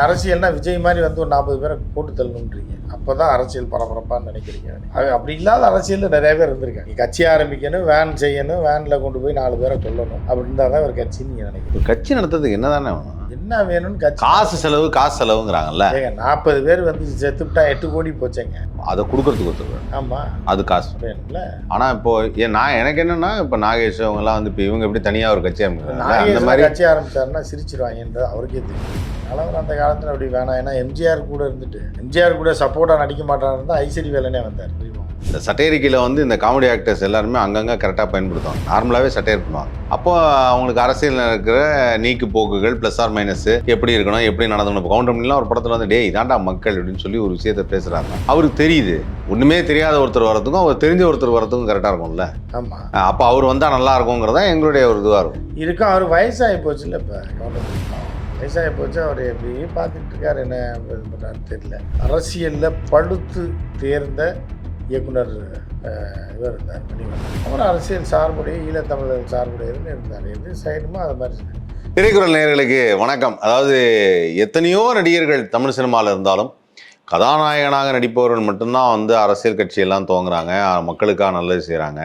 நீங்கள் அரசியல்னா விஜய் மாதிரி வந்து ஒரு நாற்பது பேரை போட்டு தள்ளணுன்றீங்க. அப்போ தான் அரசியல் பரபரப்பான்னு நினைக்கிறீங்க அப்படி இல்லாத அரசியலில் நிறைய பேர் இருந்திருக்காங்க. கட்சி ஆரம்பிக்கணும் வேன் செய்யணும் வேனில் கொண்டு போய் நாலு பேரை கொல்லணும். அப்படி இருந்தால் தான் ஒரு கட்சின்னு நீங்கள் நினைக்கிறீங்க. கட்சி நடத்துறதுக்கு என்னதானே வேணும் என்ன வேணும்னு கட்சி காசு செலவு காசு செலவுங்கிறாங்கல்ல. ஏங்க நாற்பது பேர் வந்து செத்துவிட்டா எட்டு கோடி போச்சேங்க. அதை கொடுக்கறதுக்கு ஒருத்தர் ஆமாம் அது காசு. வேணும்ல. ஆனால் இப்போ நான் எனக்கு என்னன்னா இப்போ நாகேஷ் அவங்கெல்லாம் வந்து இப்போ இவங்க எப்படி தனியாக ஒரு கட்சி அமைக்கிறாங்க அந்த மாதிரி கட்சி ஆரம்பிச்சாருன்னா சிரிச்சிருவாங்கன்றது அவருக்கே தெரியும். அவர் அந்த காலத்தில் அப்படி வேணாம். ஏன்னா எம்ஜிஆர் கூட இருந்துட்டு எம்ஜிஆர் கூட சப்போர்ட்டாக நடிக்க மாட்டாருன்னு தான் ஐஸ்வரி வேலனே வந்தார். தெரியுமா இந்த சட்டேரிக்கையில் வந்து இந்த காமெடி ஆக்டர்ஸ் எல்லாருமே அங்கங்கே கரெக்டாக பயன்படுத்துவாங்க. நார்மலாகவே சட்டையர் பண்ணுவாங்க. அப்போ அவங்களுக்கு அரசியலில் இருக்கிற நீக்கு போக்குகள் ப்ளஸ் ஆர் மைனஸ் எப்படி இருக்கணும் எப்படி நடந்தணும் இப்போ கவுண்டர் பண்ணிலாம் ஒரு படத்தில் வந்து டேய் இதாண்டா மக்கள் அப்படின்னு சொல்லி ஒரு விஷயத்த பேசுகிறாங்க அவருக்கு தெரியுது. ஒன்றுமே தெரியாத ஒருத்தர் வரதுக்கும் அவர் தெரிஞ்ச ஒருத்தர் வரதுக்கும் கரெக்டாக இருக்கும்ல. ஆமாம் அப்போ அவர் வந்தால் நல்லா இருக்குங்கிறதா எங்களுடைய ஒரு இதுவாக இருக்கும். இருக்கும் அவர் வயசாகி போச்சுல்ல இப்போ வயசாகி போச்சு அவர் எப்படியும் பார்த்துட்டு இருக்காரு. என்ன இது தெரியல. அரசியலில் படுத்து தேர்ந்த இயக்குனர் இவர் இருந்தார் மணிவண்ணன். அவர் அரசியல் சார்புடைய ஈழத்தமிழர்கள் சார்புடையதுன்னு இருந்தார். எது சைடுமோ அது மாதிரி திரைக்குறள் நேயர்களுக்கு வணக்கம். அதாவது எத்தனையோ நடிகர்கள் தமிழ் சினிமாவில் இருந்தாலும் கதாநாயகனாக நடிப்பவர்கள் மட்டும்தான் வந்து அரசியல் கட்சியெல்லாம் துவங்குறாங்க. மக்களுக்காக நல்லது செய்கிறாங்க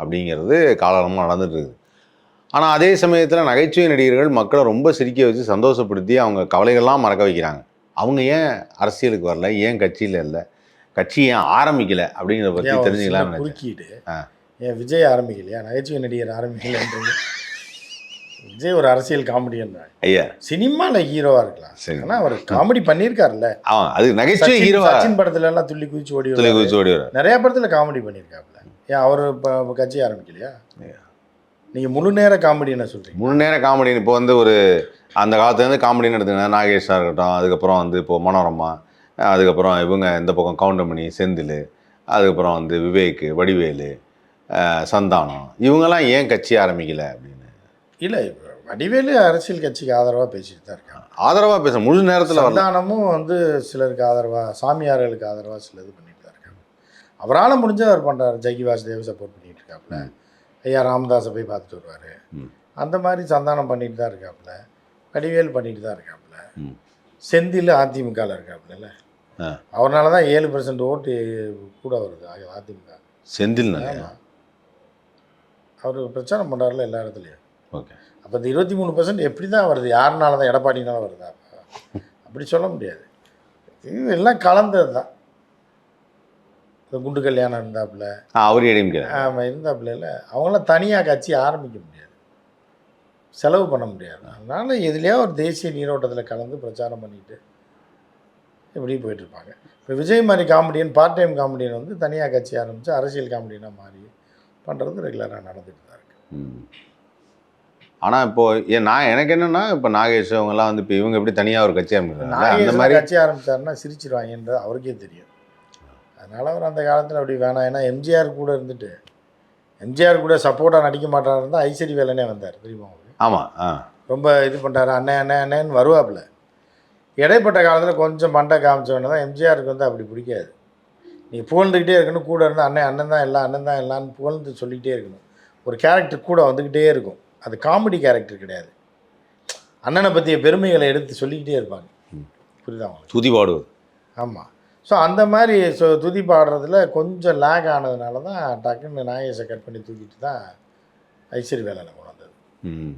அப்படிங்கிறது காலகாலமாக நடந்துட்டு இருக்குது. ஆனால் அதே சமயத்தில் நகைச்சுவை நடிகர்கள் மக்களை ரொம்ப சிரிக்க வச்சு சந்தோஷப்படுத்தி அவங்க கவலைகள்லாம் மறக்க வைக்கிறாங்க. அவங்க ஏன் அரசியலுக்கு வரல? ஏன் கட்சியில் இல்லை? கட்சி ஏன் ஆரம்பிக்கல? அப்படிங்கிறத பற்றி ஏன் ஒரு தெரிஞ்சுக்கலாம்னு சின்ன நினைச்சேன் குறுக்கீடு. ஆ. ஏன் விஜய் ஆரம்பிக்கலையா? நகைச்சுவை நடிகர் ஆரம்பிக்கலன்றீங்க விஜய் ஒரு அரசியல் காமெடியன் ஐயா. சினிமாவில் ஹீரோவாக இருக்கலாம். சரி. ஆனால் அவர் காமெடி பண்ணியிருக்காருல்ல. அவன் அது நகைச்சுவை ஹீரோவா? சச்சின் படத்துல எல்லாம் துள்ளி குதிச்சு ஓடி வருவாரு. குதிச்சு ஓடி. நிறைய படத்துல காமெடி பண்ணியிருக்காப்புல. ஏன் அவர் இப்போ கட்சி ஆரம்பிக்கலையா? நீங்க முழு நேர காமெடி என்ன சொல்றீங்க? முழு நேர காமெடி இப்போ வந்து ஒரு அந்த காலத்துலேருந்து காமெடின்னு எடுத்துக்கினா நாகேஷாக இருக்கட்டும் அதுக்கப்புறம் வந்து இப்போ மனோரமா அதுக்கப்புறம் இவங்க இந்த பக்கம் கவுண்டமணி செந்தில் அதுக்கப்புறம் வந்து விவேக் வடிவேலு சந்தானம் இவங்கெல்லாம் ஏன் கட்சி ஆரம்பிக்கல அப்படின்னு? இல்ல இப்ப வடிவேலு அரசியல் கட்சிக்கு ஆதரவா பேசிட்டு தான் இருக்காங்க. ஆதரவாக பேச முழு நேரத்தில் சந்தானமும் வந்து சிலருக்கு ஆதரவா சாமியார்களுக்கு ஆதரவா சிலது பண்ணிட்டு தான் இருக்காங்க. அவரால் முடிஞ்ச அவர் பண்றாரு. ஜெகி வாசுதேவ் சப்போர்ட் பண்ணிட்டு இருக்காப்புல. ஐயா ராமதாஸை போய் பார்த்துட்டு வருவாரு. அந்த மாதிரி சந்தானம் பண்ணிட்டு தான் இருக்காப்புல. வடிவேல் பண்ணிட்டு தான் இருக்காப்புல. செந்தில் அதிமுகவில் இருக்காப்புல. அவரால் தான் ஏழு பர்சன்ட் ஓட்டு கூட வருது. அதிமுக. செந்தில். அவர் பிரச்சாரம் பண்ணுறாருல எல்லா இடத்துலையும். ஓகே. அப்போ இந்த இருபத்தி மூணு பர்சன்ட் எப்படி தான் வருது? யாருனால தான் எடப்பாடினால வருதா? அப்ப? அப்படி சொல்ல முடியாது. இது எல்லாம் கலந்தது தான் குண்டு கல்யாணம் இருந்தாப்புல. அவர் ஆமாம் இருந்தாப்புல இல்லை. அவங்களாம் தனியாக கட்சி ஆரம்பிக்க முடியாது. செலவு பண்ண முடியாது. அதனால எதுலையோ ஒரு தேசிய நீரோட்டத்தில் கலந்து பிரச்சாரம் பண்ணிட்டு இப்படி போயிட்டுருப்பாங்க. இப்போ விஜய் மாதிரி காமெடியன் பார்ட் டைம் காமெடியன் வந்து தனியாக கட்சி ஆரம்பித்து அரசியல் காமெடியனாக மாறி பண்ணுறது ரெகுலராக நடந்துட்டு தான் இருக்குது ஆனால் இப்போ ஏன் நான் எனக்கு என்னன்னா இப்போ நாகேஷ் அவங்கெல்லாம் வந்து இப்போ இவங்க எப்படி தனியாக ஒரு கட்சி ஆரம்பிக்கிறாங்க? அந்த மாதிரி கட்சி ஆரம்பிச்சாருன்னா சிரிச்சிருவாங்கன்றது அவருக்கே தெரியும் அதனால அவர் அந்த காலத்தில் அப்படி வேணாம். ஏன்னா எம்ஜிஆர் கூட இருந்துட்டு எம்ஜிஆர் கூட சப்போர்ட்டாக நடிக்க மாட்டாருன்னு தான் ஐஸ்வரி வேலனே வந்தார் தெரியுமா உங்களுக்கு? ஆமாம் ஆ. ரொம்ப இது பண்ணுறாரு அண்ணே அண்ணே அண்ணேன்னு வருவாப்புல. இடைப்பட்ட காலத்தில் கொஞ்சம் மண்டை காமிச்சவொடனே தான் எம்ஜிஆருக்கு வந்து அப்படி பிடிக்காது. நீ புகழ்ந்துக்கிட்டே இருக்கணும் கூட இருந்து அண்ணன் அண்ணன் தான் எல்லாம் அண்ணன் தான் எல்லாம்னு புகழ்ந்து சொல்லிக்கிட்டே இருக்கணும். ஒரு கேரக்டர் கூட வந்துக்கிட்டே இருக்கும். அது காமெடி கேரக்டர் கிடையாது. அண்ணனை பற்றிய பெருமைகளை எடுத்து சொல்லிக்கிட்டே இருப்பாங்க. புரியுதா துதி பாடுவது. ஆமாம் ஸோ அந்த மாதிரி ஸோ துதி பாடுறதுல கொஞ்சம் லேக் ஆனதுனால தான் டக்குன்னு நாகேஷை கட் பண்ணி தூக்கிட்டு தான் ஐஸ்வரி வேலையில் கொண்டு வந்தது. ம்.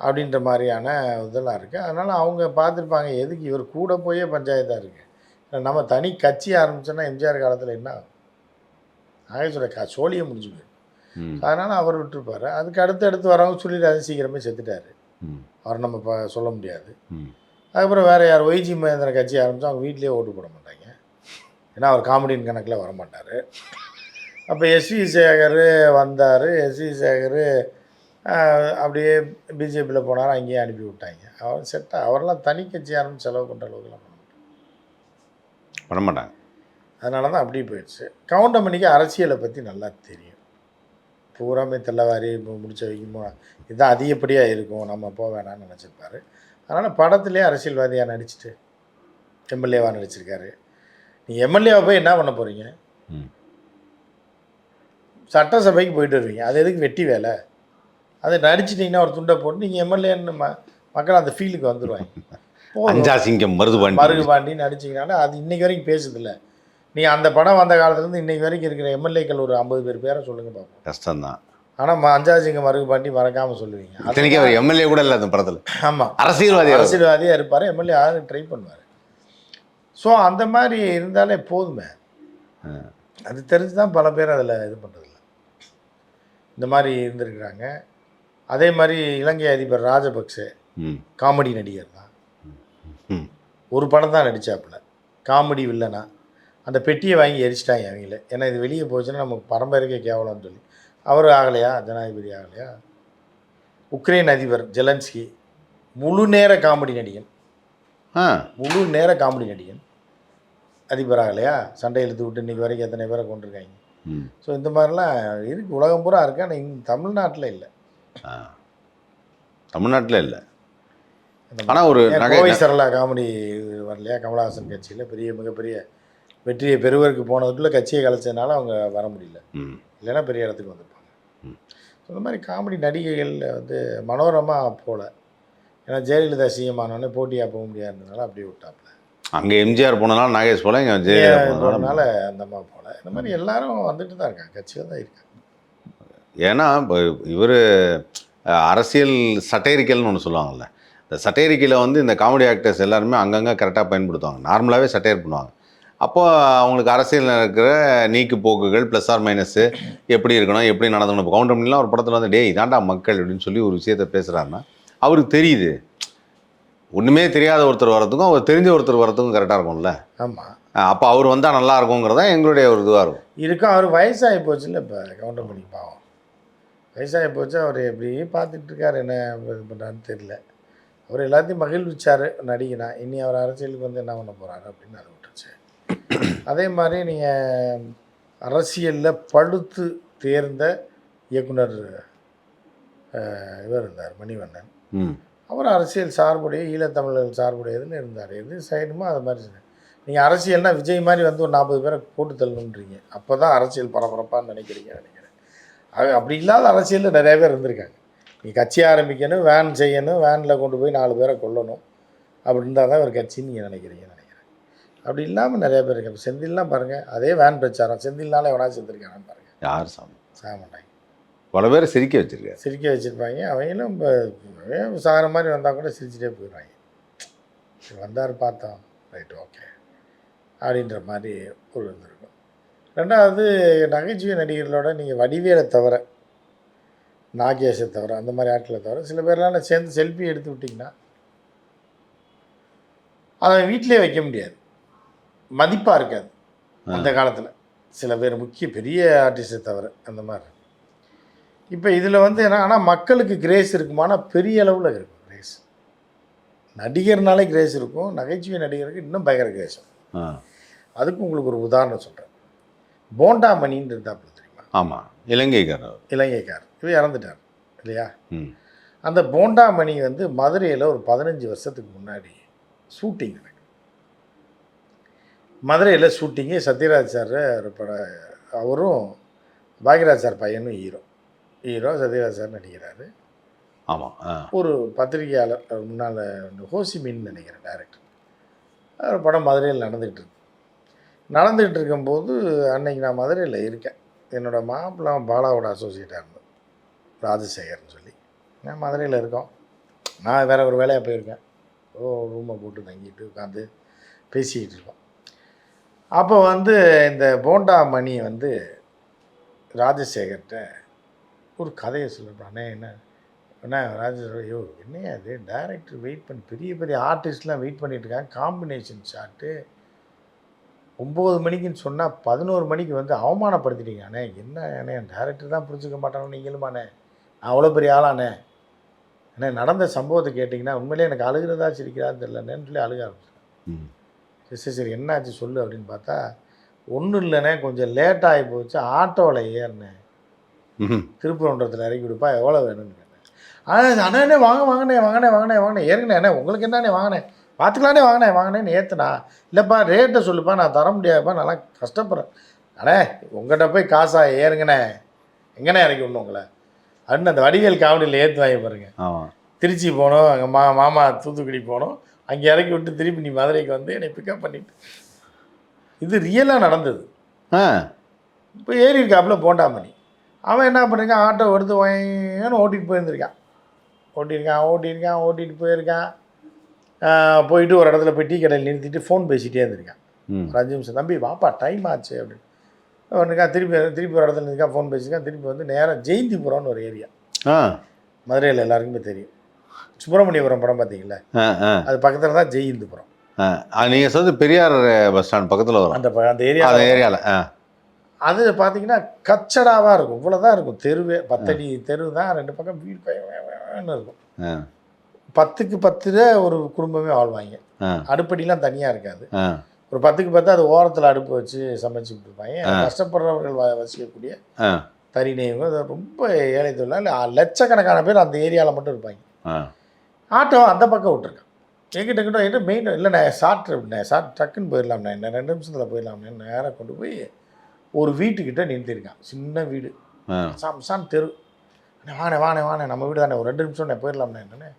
அப்படின்ற மாதிரியான இதெல்லாம் இருக்குது அதனால் அவங்க பார்த்துருப்பாங்க எதுக்கு இவர் கூட போயே பஞ்சாயத்தாக இருக்குது நம்ம தனி கட்சி ஆரம்பிச்சோன்னா எம்ஜிஆர் காலத்தில் என்ன நாகேஸ்வர கா சோழியை முடிஞ்சு போயிடும். அதனால் அவர் விட்டுருப்பாரு. அதுக்கு அடுத்து அடுத்து வரவங்க சொல்லிடாது சீக்கிரமே செத்துட்டாரு. அவர் நம்ம இப்போ சொல்ல முடியாது. அதுக்கப்புறம் வேறு யார்? ஒய்ஜி மகேந்திர கட்சி ஆரம்பித்தா அவங்க வீட்லேயே ஓட்டு போட மாட்டாங்க. ஏன்னா அவர் காமெடியின் கணக்கில் வர மாட்டார் அப்போ எஸ்வி சேகர் வந்தார். எஸ்வி சேகர் அப்படியே பிஜேபியில் போனார் அங்கேயே அனுப்பி விட்டாங்க. அவர் செட்டாக அவரெல்லாம் தனி கட்சி ஆரம்பித்து செலவு பண்ணுற அளவுக்குலாம் பண்ண மாட்டாங்க பண்ண மாட்டாங்க. அதனால தான் அப்படியே போயிடுச்சு. கவுண்டமணிக்கு அரசியலை பற்றி நல்லா தெரியும். பூராமே தெல்லவாரி முடிச்ச வைக்கும் இதுதான் அதிகப்படியாக இருக்கும். நம்ம போக வேணாம்னு நினச்சிருப்பாரு. அதனால் படத்துலேயே அரசியல்வாதியாக நடிச்சிட்டு எம்எல்ஏவாக நடிச்சிருக்காரு. நீ எம்எல்ஏவை போய் என்ன பண்ண போகிறீங்க சட்டசபைக்கு போயிட்டு வருவீங்க. அது எதுக்கு வெட்டி வேலை? அதை நடிச்சிட்டிங்கன்னா ஒரு துண்டை போட்டு நீங்கள் எம்எல்ஏன்னு ம மக்கள் அந்த ஃபீலுக்கு வந்துடுவாங்க. அஞ்சா சிங்கம் மருது மருகு பாண்டி பாண்டி நடிச்சிங்கனால அது இன்னைக்கு வரைக்கும் பேசுதில்ல நீ அந்த படம் வந்த காலத்துலேருந்து இன்னைக்கு வரைக்கும் இருக்கிற எம்எல்ஏக்கள் ஒரு ஐம்பது பேர் பேரை சொல்லுங்க பார்ப்போம் கஷ்டம்தான். ஆனால் அஞ்சாசிங்க மருகு பாண்டி மறக்காமல் சொல்லுவீங்க. இத்தனைக்கு அவர் எம்எல்ஏ கூட இல்லை அந்த படத்துல. ஆமாம் அரசியல்வாதி. அரசியல்வாதியாக இருப்பார். எம்எல்ஏ ஆக ட்ரை பண்ணுவார். ஸோ அந்த மாதிரி இருந்தாலே போதுமே. அது தெரிஞ்சு தான் பல பேர் அதில் இது பண்ணுறதில்ல இந்த மாதிரி இருந்திருக்கிறாங்க. அதே மாதிரி இலங்கை அதிபர் ராஜபக்சே காமெடி நடிகர் தான் ஒரு படம் தான் நடித்தாப்புல காமெடி வில்லனா. அந்த பெட்டியை வாங்கி எரிச்சிட்டாங்க அவங்கள. ஏன்னா இது வெளியே போச்சுன்னா நம்ம பரம்பரைக்கே கேவலம்னு சொல்லி. அவர் ஆகலையா? ஜனாதிபதி ஆகலையா? உக்ரைன் அதிபர் ஜெலன்ஸ்கி முழு நேர காமெடி நடிகன். ஆ. முழு நேர காமெடி நடிகன். அதிபர் ஆகலையா? சண்டை இழுத்து விட்டு இன்னைக்கு வரைக்கும் எத்தனை பேரை கொண்டிருக்காங்க ஸோ இந்த மாதிரிலாம் இருக்கு. உலகம் பூரா இருக்கு. ஆனால் இங்கே தமிழ்நாட்டில் இல்லை. தமிழ்நாட்டில் இல்லை. ஆனால் ஒரு கோவை சரளா காமெடி வரலையா? கமலஹாசன் கட்சியில் பெரிய மிகப்பெரிய வெற்றியை பெறுவதற்கு போனதுக்குள்ளே கட்சியை கலைச்சதுனால அவங்க வர முடியல. இல்லைன்னா பெரிய இடத்துக்கு வந்திருப்பாங்க So, இந்த மாதிரி காமெடி நடிகைகளில் வந்து மனோரமா போல. ஏன்னா ஜெயலலிதா சிஎம் ஆனோடனே போட்டியாக போக முடியாததுனால அப்படியே விட்டாப்புல. அங்கே எம்ஜிஆர் போனனால நாகேஷ் போல இங்கே ஜெயலலிதா போனதுனால அந்த அம்மா போல. இந்த மாதிரி எல்லாரும் வந்துட்டு தான் இருக்காங்க கட்சியில் தான் இருக்காங்க. ஏன்னா இப்போ இவர் அரசியல் சட்டேரிக்கல்னு ஒன்று சொல்லுவாங்கல்ல. இந்த சட்டேரிக்கையில் வந்து இந்த காமெடி ஆக்டர்ஸ் எல்லாருமே அங்கங்கே கரெக்டாக பயன்படுத்துவாங்க. நார்மலாகவே சட்டையர் பண்ணுவாங்க. அப்போ அவங்களுக்கு அரசியலில் இருக்கிற நீக்கு போக்குகள் ப்ளஸ் ஆர் மைனஸு எப்படி இருக்கணும் எப்படி நடந்துக்கணும். இப்போ கவுண்டமணிலாம் ஒரு படத்தில் வந்து டேய் இதாண்டா மக்கள் அப்படின்னு சொல்லி ஒரு விஷயத்த பேசுகிறாருன்னா அவருக்கு தெரியுது. ஒன்றுமே தெரியாத ஒருத்தர் வரதுக்கும் அவர் தெரிஞ்ச ஒருத்தர் வரதுக்கும் கரெக்டாக இருக்கும்ல. ஆமாம் அப்போ அவர் வந்தால் நல்லா இருக்குங்கிறது தான் எங்களுடைய ஒரு இதுவாக இருக்கும். இருக்கும் அவர் வயசாகி போச்சுல்ல இப்போ கவுண்டர் பண்ணி பாவம். வயசாகி போச்சு அவர் எப்படி பார்த்துட்டு இருக்காரு என்ன இது பண்ணுறாருன்னு தெரியல. அவர் எல்லாத்தையும் மகிழ்விச்சார் நடிகனா. இனி அவர் அரசியலுக்கு வந்து என்ன பண்ண போகிறாரு அப்படின்னு அதை அதே மாதிரி நீங்கள் அரசியலில் பழுத்து தேர்ந்த இயக்குனர் இவர் இருந்தார் மணிவண்ணன். அவர் அரசியல் சார்புடைய ஈழத்தமிழர்கள் சார்புடையதுன்னு இருந்தார். எது செய்யணுமோ அது மாதிரி நீங்கள் அரசியல்னா விஜய் மாதிரி வந்து ஒரு நாற்பது பேரை போட்டு தள்ளணுன்றீங்க. அப்போ தான் அரசியல் பரபரப்பான்னு நினைக்கிறீங்க நினைக்கிறேன். அது அப்படி இல்லாத அரசியலில் நிறைய பேர் இருந்திருக்காங்க. நீ கட்சி ஆரம்பிக்கணும் வேன் செய்யணும் வேனில் கொண்டு போய் நாலு பேரை கொல்லணும். அப்படி இருந்தால் தான் ஒரு கட்சின்னு நீங்கள் நினைக்கிறீங்க நினைக்கிறேன். அப்படி இல்லாமல் நிறைய பேர் இருக்காங்க செந்தில்லாம் பாருங்கள் அதே வேன் பிரச்சாரம். செந்தில்னால எவனா செத்துருக்கானு பாருங்கள் யார் சாமி? சாக மாட்டாங்க பல பேரை சிரிக்க வச்சிருக்காரு சிரிக்க வச்சுருப்பாங்க. அவங்களும் இப்போ சாகிற மாதிரி வந்தால் கூட சிரிச்சிட்டே போயிடுவாங்க வந்தார் பார்த்தோம். Right okay. அப்படின்ற மாதிரி ஒரு இது இருக்கும். ரெண்டாவது நகைச்சுவை நடிகர்களோட நீங்கள் வடிவேலை தவிர நாகேஷை தவிர அந்த மாதிரி ஆட்களை தவிர சில பேர்லாம் சேர்ந்து செல்ஃபி எடுத்து விட்டிங்கன்னா அதை வீட்டிலே வைக்க முடியாது. மதிப்பாக இருக்காது அந்த காலத்தில். சில பேர் முக்கிய பெரிய ஆர்டிஸ்ட்டை தவிர அந்த மாதிரி. இப்போ இதில் வந்து என்ன ஆனால் மக்களுக்கு கிரேஸ் இருக்குமானா பெரிய அளவில் இருக்கும் கிரேஸ் நடிகர்னாலே கிரேஸ் இருக்கும். நகைச்சுவை நடிகருக்கு இன்னும் பயங்கர கிரேஸ் இருக்கும். அதுக்கு உங்களுக்கு ஒரு உதாரணம் சொல்கிறேன் போண்டா மணின்னு இருந்தாப்புல தெரியுமா? ஆமாம் இலங்கைக்காரர். இலங்கைக்கார் இவர் இறந்துட்டார். இல்லையா? அந்த போண்டா மணி வந்து மதுரையில் ஒரு பதினஞ்சு வருஷத்துக்கு முன்னாடி ஷூட்டிங் நடக்கும் மதுரையில் ஷூட்டிங்கு சத்யராஜ் சார் ஒரு பட அவரும் பாக்யராஜ் சார் பையனும் ஹீரோ ஹீரோ சத்யராஜ் சார் நடிக்கிறாரு. ஆமாம் ஒரு பத்திரிகையாளர் முன்னால் ஹோசிமின்னு நினைக்கிறேன் டைரக்டர் ஒரு படம் மதுரையில் நடந்துகிட்டு இருக்கு. நடந்துகிட்டு இருக்கும்போது அன்னைக்கு நான் மதுரையில் இருக்கேன். என்னோட மாப்பிள்ளை பாலாவோட அசோசியேட்டாக இருந்தேன் ராஜசேகர்னு சொல்லி. நான் மதுரையில் இருக்கோம். நான் வேற ஒரு வேலையாக போயிருக்கேன். ஓ ரூமை போட்டு தங்கிட்டு உட்காந்து பேசிக்கிட்டு இருக்கோம். அப்போ வந்து இந்த போண்டா மணி வந்து ராஜசேகர்கிட்ட ஒரு கதையை சொல்லுறான் அண்ணே என்ன? ராஜசேகர் ஐயோ என்னையா அது டைரக்டர் வெயிட் பண்ணி பெரிய பெரிய ஆர்டிஸ்ட்லாம் வெயிட் பண்ணிட்டு இருக்காங்க காம்பினேஷன் ஷாட்டு ஒம்பது மணிக்குன்னு சொன்னால் பதினோரு மணிக்கு வந்து அவமானப்படுத்திட்டீங்க அண்ணே. என்ன அண்ணே? டேரக்டர் தான் புரிஞ்சுக்க மாட்டானோ நீங்களுமாண்ணே நான் அவ்வளோ பெரிய ஆளாண்ணே அண்ணே? நடந்த சம்பவத்தை கேட்டிங்கன்னா உண்மையிலே எனக்கு அழுகிறதா சிரிக்கிறான்னு தெரியல சொல்லி அழுக ஆரம்பிச்சேன் ம். சரி சரி என்னாச்சு சொல்லு அப்படின்னு பார்த்தா ஒன்றும் இல்லைண்ணே கொஞ்சம் லேட் ஆகி போச்சு ஆட்டோவில் ஏறினேன். திருப்பரங்குன்றத்தில் இறக்கி கொடுப்பா எவ்வளோ வேணும்னு கேட்டேன். அண்ணே அண்ணே வாங்க வாங்கினே வாங்கினே வாங்கினே வாங்கினே ஏறுங்கண்ணே அண்ணே உங்களுக்கு என்னண்ணே வாங்கினேன் பார்த்துக்கலானே வாங்கினேன் வாங்கினேன்னு ஏற்றுனா இல்லைப்பா ரேட்டை சொல்லுப்பா நான் தர முடியாதுப்பா நல்லா கஷ்டப்படுறேன். அண்ணே உங்கள்கிட்ட போய் காசா ஏறுங்கண்ணே எங்கண்ணே இறக்கி விடணும் உங்களை? அப்படின்னு அந்த வடிவேல் காமெடியில் ஏற்று வாங்கி பாருங்க. திருச்சி போனோம் எங்கள் மா மாமா தூத்துக்குடி போனோம். அங்கே இறக்கி விட்டு திருப்பி நீ மதுரைக்கு வந்து என்னை பிக்கப் பண்ணிட்டு. இது ரியலாக நடந்தது. ஆ. இப்போ ஏறி இருக்காப்புல போண்டாமணி. அவன் என்ன பண்ணிருக்கான்? ஆட்டோ எடுத்து வாங்கன்னு ஓட்டிகிட்டு போயிருந்திருக்கான். ஓட்டியிருக்கான் ஓட்டியிருக்கான் ஓட்டிகிட்டு போயிருக்கான். போயிட்டு ஒரு இடத்துல போய் டீ கடையில் நிறுத்திட்டு ஃபோன் பேசிகிட்டே இருந்திருக்கான். ஒரு அஞ்சு நிமிஷம் தம்பி வாப்பா டைம் ஆச்சு அப்படின்னு. ஒன்றுக்கா திருப்பி திருப்பி ஒரு இடத்துல இருக்கா ஃபோன் பேசியிருக்கான். திருப்பி வந்து நேராக ஜெயந்திபுரம்னு ஒரு ஏரியா ஆ. மதுரையில் எல்லாருக்குமே தெரியும். சுப்பிரமணியபுரம் படம் பார்த்தீங்களா அது பக்கத்தில் தான் ஜெயந்திபுரம் நீங்கள் சொல்றது பெரியார் பஸ் ஸ்டாண்ட் பக்கத்தில் வரும். அந்த அந்த ஏரியா அந்த ஏரியாவில் அது பார்த்தீங்கன்னா கச்சடாவாக இருக்கும். இவ்வளோதான் இருக்கும். தெருவே பத்தடி தெரு தான். ரெண்டு பக்கம் வீடு பயன்னு இருக்கும். பத்துக்கு பத்துல ஒரு குடும்பமே வாழ்வாங்க அடுப்படிலாம் தனியாக இருக்காது. ஒரு பத்துக்கு பத்து அது ஓரத்தில் அடுப்பு வச்சு சமைச்சுட்டு இருப்பாங்க. கஷ்டப்படுறவர்கள் வசிக்கக்கூடிய அது ரொம்ப ஏழை தொழிலாளி. லட்சக்கணக்கான பேர் அந்த ஏரியாவில் மட்டும் இருப்பாங்க. ஆட்டோ அந்த பக்கம் விட்டுருக்கான். எங்கிட்ட கிட்ட என்ன மெயின் இல்லை நான் ஷார்ட் ஷார்ட் டக்குன்னு போயிடலாம்ண்ணே என்ன ரெண்டு நிமிஷத்தில் போயிடலாம்னே நேராக கொண்டு போய் ஒரு வீட்டுக்கிட்ட நிறுத்திருக்கான் சின்ன வீடு. ஆ. சாம் சாம் தெரு. வாணே வாணே வாணே நம்ம வீடு தானே. ஒரு ரெண்டு நிமிஷம் நான் போயிடலாம்ண்ணே என்னண்ணே.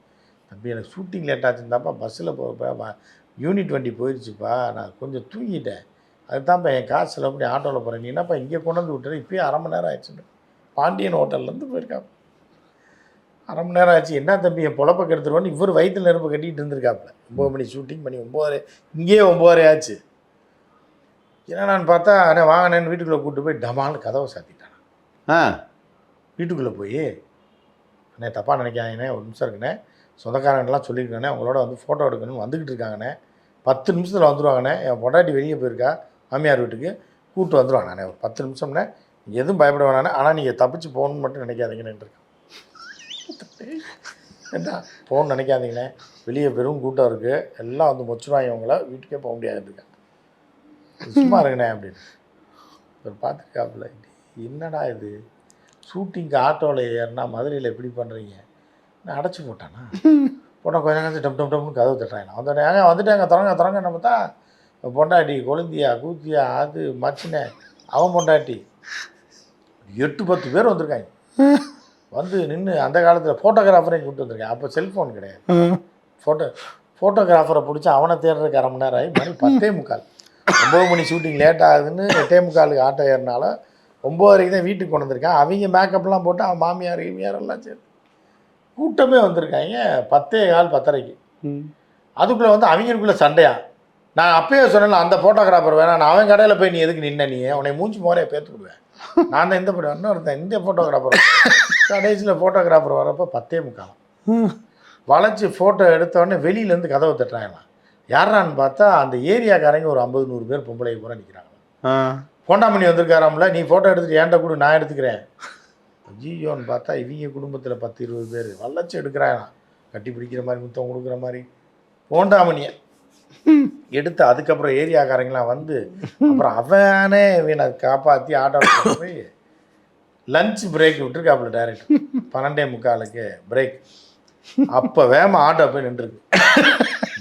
தம்பி எனக்கு ஷூட்டிங் லேட் ஆச்சுருந்தாப்பா பஸ்ஸில் போகிறப்ப யூனிட் வண்டி போயிடுச்சுப்பா நான் கொஞ்சம் தூங்கிட்டேன். அதுதான்ப்பா என் காசு செலவு பண்ணி ஆட்டோவில் போகிறேன் நீ என்னப்பா இங்கே கொண்டு வந்து விட்டுரு இப்போயே அரை மணி நேரம் ஆயிடுச்சுன்னு. பாண்டியன் ஹோட்டல்லேருந்து போயிருக்கான். அரை மணி நேரம் ஆச்சு. என்ன தம்பி என் பொழப்ப கெடுத்துருவோன்னு இவர் வயிற்றுல நெருப்பு கட்டிட்டு இருந்திருக்காப்புல. ஒம்பது மணி ஷூட்டிங் பண்ணி ஒம்போதரை இங்கேயே ஒம்போதரை ஆச்சு. என்னடான்னு பார்த்தா அண்ணே வாங்கினேன்னு வீட்டுக்குள்ளே கூப்பிட்டு போய் டமால்னு கதவை சாத்திட்டான். ஆ. வீட்டுக்குள்ளே போய் அண்ணே தப்பாக நினைக்காங்கண்ணே ஒரு நிமிஷம் இருக்குண்ணே சொந்தக்காரங்கலாம் சொல்லியிருக்கானே அவங்களோட வந்து ஃபோட்டோ எடுக்கணும்னு வந்துக்கிட்டு இருக்காங்கண்ணே. பத்து நிமிஷத்தில் வந்துருவாங்கண்ணே. என் பொண்டாட்டி வெளியே போயிருக்கா மாமியார் வீட்டுக்கு கூப்பிட்டு வந்துருவாங்கண்ணே ஒரு பத்து நீங்கள் எதுவும் பயப்பட வேணாண்ணே. ஆனால் நீங்கள் தப்பிச்சு போகணும்னு மட்டும் நினைக்காதீங்கன்னு இருக்கேன். என்ன போகணும்னு நினைக்காதீங்கண்ணே வெளியே பெரும் கூட்டம் இருக்குது எல்லாம் வந்து மொச்சுருவாங்க அவங்கள வீட்டுக்கே போக முடியாதுன்னு இருக்கேன் சும்மா இருங்கண்ணே அப்படின்னு. இவர் பார்த்துருக்காப்புல என்னடா இது? ஷூட்டிங்க்கு ஆட்டோவில் ஏறினா மதுரையில் எப்படி பண்ணுறீங்க நான் அடைச்சி போட்டானா? போட்டால் கொஞ்சம் கழிச்சு டம் டம் டம்னு கதவு தட்டுறாங்க. வந்துட்டேன் ஏங்க வந்துட்டாங்க திறங்க திறங்க நம்ம தான். பொண்டாட்டி கொழுந்தியா கூத்தியா அது மச்சினே அவன் பொண்டாட்டி. எட்டு பத்து பேர் வந்திருக்காங்க. வந்து நின்று அந்த காலத்தில் ஃபோட்டோகிராஃபரையும் கூப்பிட்டு வந்திருக்கேன். அப்போ செல்ஃபோன் கிடையாது. ஃபோட்டோ ஃபோட்டோகிராஃபரை பிடிச்சி அவனை தேடுறதுக்கு அரை மணி நேரம் ஆகி மணி பத்தே முக்கால். ஒம்பது மணி ஷூட்டிங் லேட் ஆகுதுன்னு எட்டே முக்காலுக்கு ஆட்டோ ஏறினால ஒம்பது தான் வீட்டுக்கு கொண்டு வந்திருக்கான். அவங்க மேக்கப்லாம் போட்டு அவன் மாமியார் கீமியார் எல்லாம் சேர்த்து கூட்டமே வந்திருக்காங்க. பத்தே கால் பத்தரைக்கு. அதுக்குள்ளே வந்து அவங்களுக்குள்ளே சண்டையா? நான் அப்பயே சொன்னேன்ல அந்த ஃபோட்டோகிராஃபர் வேணாம் நான் அவன் கடையில் போய் நீ எதுக்கு நின்ன நீ? உன்னை மூஞ்சி மோரையை பேத்து விடுவேன் நான் தான் இந்த படம் இன்னொருத்தன் இந்த ஃபோட்டோகிராஃபர் கடைசியில் ஃபோட்டோகிராஃபர் வரப்போ பத்தே முக்காலம் வளைச்சி ஃபோட்டோ எடுத்தோடனே வெளியிலேருந்து கதவை தட்டுறாங்களாம். யாரான்னு பார்த்தா அந்த ஏரியாக்காரங்க ஒரு ஐம்பது நூறு பேர் பொம்பளை பூரா நிற்கிறாங்க ஆ. கொண்டாமணி வந்திருக்காராம்ல நீ ஃபோட்டோ எடுத்துட்டு ஏன்டா கொடு நான் எடுத்துக்கிறேன். ஐயோன்னு பார்த்தா இவங்க குடும்பத்தில் பத்து இருபது பேர். வல்லச்சு எடுக்கிறாங்களாம். கட்டி பிடிக்கிற மாதிரி முத்தம் கொடுக்குற மாதிரி. போண்டாமணியை எடுத்து அதுக்கப்புறம் ஏரியாக்காரங்களாம் வந்து அப்புறம் அவனே இவனை காப்பாற்றி ஆட்டோ போய் லஞ்ச் பிரேக் விட்டுருக்காப்புல டைரக்ட் பன்னெண்டே முக்காலுக்கு பிரேக் அப்போ வேகமாக ஆட்டோ போய் நின்றுருக்கு.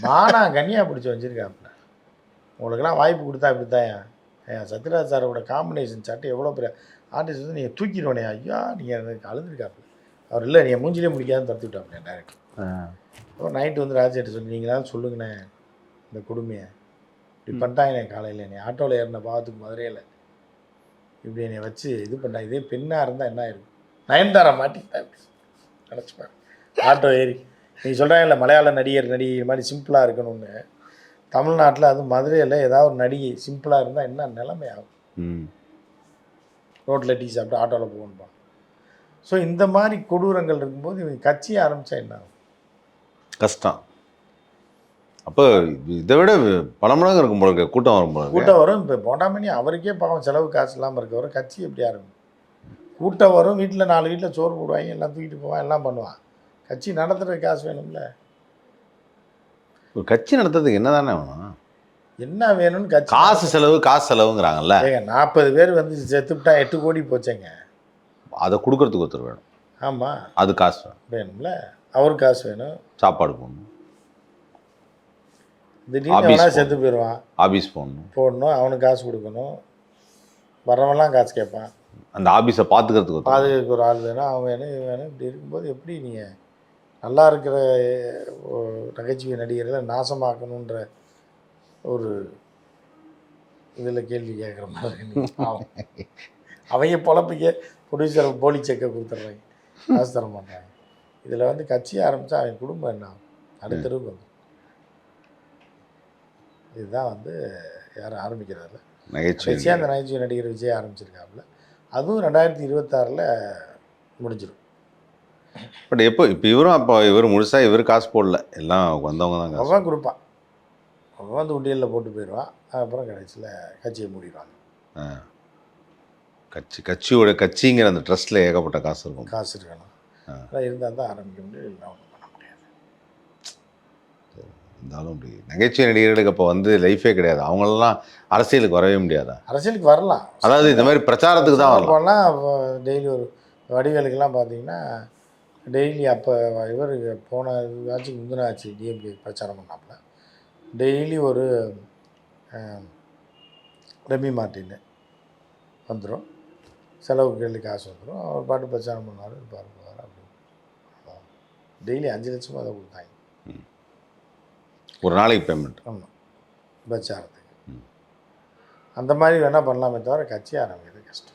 மானா கன்னியா பிடிச்சி வச்சிருக்காப்புல. உங்களுக்கெல்லாம் வாய்ப்பு கொடுத்தா இப்படி தான் ஏன் சத்யராஜ் சாரோட காம்பினேஷன் சட்டை எவ்வளோ பெரிய ஆர்டிஸ்ட் வந்து நீங்கள் தூக்கிடுவனே. ஐயா நீங்கள் எனக்கு அழுதுருக்காப்புல அவர் இல்லை நீங்கள் மூஞ்சிலே முடிக்காதுன்னு தடுத்து விட்டாப்புல டேரக்ட் அப்புறம் நைட்டு வந்து ராஜேட்ட சொல்லி நீங்கள் தான் சொல்லுங்கண்ணே இந்த கொடுமையை. இப்படி பண்ணிட்டாங்கண்ணே காலையில் என்னை. ஆட்டோவில் ஏறின பாவத்துக்கு மதுரையில். இப்படி என்னை வச்சு இது பண்ணாங்க இதே பெண்ணாக இருந்தால் என்ன ஆயிருக்கும் நயன்தாரா மாட்டிக்கிட்டேன் நினச்சிப்பேன் ஆட்டோ ஏறி. நீங்கள் சொல்கிறாங்கல்ல மலையாள நடிகர் நடிகை மாதிரி சிம்பிளாக இருக்கணும்னு. தமிழ்நாட்டில் அது மதுரையில் ஏதாவது ஒரு நடிகை சிம்பிளாக இருந்தால் என்ன நிலைமை ஆகும் ரோட்டில் டீ சாப்பிட்டு ஆட்டோவில் போகணும்பான் ஸோ இந்த மாதிரி கொடூரங்கள் இருக்கும்போது இவங்க கட்சியை ஆரம்பித்தா என்ன ஆகும்? கஷ்டம். அப்போ இதை விட பல மடங்கு இருக்கும் போல இருக்கு கூட்டம் வரும் போல. கூட்டம் வரும். இப்போ போண்டாமணி அவருக்கே பாவம் செலவு காசு இல்லாமல் இருக்கவர் கட்சி எப்படி ஆரம்பிக்கும்? கூட்டம் வரும் வீட்டில் நாலு வீட்டில் சோறு போடுவாங்க எல்லாம் தூக்கிட்டு போவான் எல்லாம் பண்ணுவான் கட்சி நடத்துறதுக்கு காசு வேணும்ல. ஒரு கட்சி நடத்துறதுக்கு என்ன தானே வேணும்? என்ன வேணும்னு கட்சி காசு செலவு காசு செலவுங்கிறாங்கல்ல. ஏங்க நாற்பது பேர் வந்து செத்துவிட்டா எட்டு கோடி போச்சேங்க. அதை கொடுக்கறதுக்கு ஒருத்தர் வேணும். ஆமாம் அது காசு வேணும். வேணும்ல. அவருக்கு காசு வேணும். சாப்பாடு போடணும். திடீர்னு. செத்து போயிடுவான் ஆபீஸ் போடணும் போடணும் அவனுக்கு காசு கொடுக்கணும். வரவன்லாம் காசு கேட்பான். அந்த ஆபீஸை பார்த்துக்கிறதுக்கு பாதுகாப்புக்கு ஒரு ஆள் வேணும் அவன் வேணும் இவன் வேணும். இப்படி இருக்கும்போது எப்படி நீங்கள் நல்லா இருக்கிற நகைச்சுவை நடிகர்களை நாசமாக்கணுன்ற ஒரு இதில் கேள்வி கேட்குற மாதிரி. பாவம். அவங்க பொழப்பிக்க ப்ரொடியூசர் போலி செக்கை கொடுத்துட்றாங்க காசு தர மாட்டாங்க இதில் வந்து கட்சி ஆரம்பித்தா அவன் குடும்பம் என்ன அடுத்தருக்கு வந்து இதுதான் வந்து யாரும் ஆரம்பிக்கிறாரு நகைச்சுவை கட்சியாக அந்த நகைச்சுவை நடிகர் விஜய் ஆரம்பிச்சிருக்காப்புல. அதுவும் ரெண்டாயிரத்தி இருபத்தாறில் முடிஞ்சிடும். பட் எப்போ இப்போ இவரும் அப்போ இவர் முழுசா இவர் காசு போடல. எல்லாம் வந்தவங்க தான் அவன் கொடுப்பான். அவன் வந்து உண்டியலில் போட்டு போயிடுவான். அப்புறம் கடைசியில் கட்சியை மூடிடுவாங்க. கட்சி கட்சியோட கட்சிங்கிற அந்த ட்ரஸ்ட்டில் ஏகப்பட்ட காசு இருக்கும். காசு இருக்கணும் இருந்தால் தான் ஆரம்பிக்க முடியும். இல்லை இருந்தாலும் அப்படி. நகைச்சுவை நடிகர்களுக்கு அப்போ வந்து லைஃபே கிடையாது. அவங்களெல்லாம் அரசியலுக்கு வரவே முடியாதா? அரசியலுக்கு வரலாம். அதாவது இந்த மாதிரி பிரச்சாரத்துக்கு தான் வரலாம். டெய்லி ஒரு வடிவேலுக்கெல்லாம் பார்த்தீங்கன்னா டெய்லி அப்போ இவர் போன ஆட்சி முந்தின ஆட்சி டிஎம்கே பிரச்சாரம் பண்ணாப்புல. டெய்லி ஒரு ரெமி மார்ட்டின் வந்துடும் செலவுக்கு கேள்வி காசு வந்துடும் அவர் பாட்டு பிரச்சாரம் பண்ணுவார் இருப்பார் போவார் அப்படி. டெய்லி அஞ்சு லட்சமாக அதை கொடுத்தாங்க. ஒரு நாளைக்கு பேமெண்ட் ஆமாம் பிரச்சாரத்துக்கு. அந்த மாதிரி வேணால் பண்ணலாமே தவிர கட்சி ஆரம்பிக்கிறது கஷ்டம்.